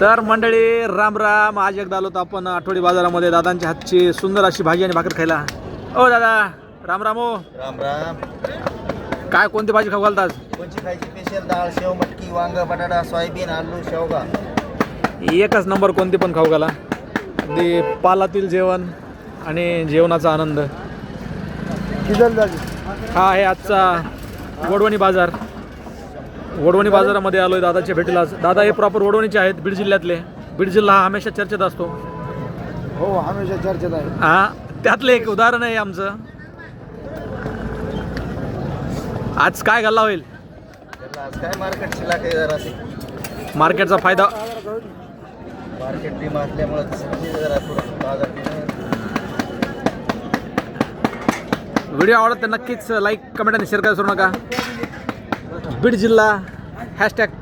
तर मंडळी राम राम. आज एकदा आलो तर आपण आठवडी बाजारामध्ये. दादांच्या हातची सुंदर अशी भाजी आणि भाकर खायला. ओ दादा राम राम ओ. राम राम. काय कोणती भाजी खाऊ घालतात कोणची खायची? स्पेशल डाळ शेव मटकी वांग बटाटा सोयाबीन आलू शेवगा. एकच नंबर कोणती पण खाऊ घाला. पालातील जेवण आणि जेवणाचा आनंद. हा आहे आजचा वडवणी बाजार. वडवणी बाजारामध्ये आलोय दादाच्या भेटीला. दादा हे प्रॉपर वडवणीचे आहेत बीड जिल्ह्यातले. बीड जिल्हा हा हमेशा चर्चेत असतो. हो हमेशा चर्चेत आहे. हा त्यातलं एक उदाहरण आहे आमचं. आज काय गल्ला होईल? आज काय मार्केट मार्केटचा फायदा. मार्केट टीम असल्यामुळे जरा थोडं बाजार व्हिडिओ आवडत तर नक्कीच लाईक कमेंट आणि शेअर करायला विसरू नका. बीड जिल्हा हॅशटॅग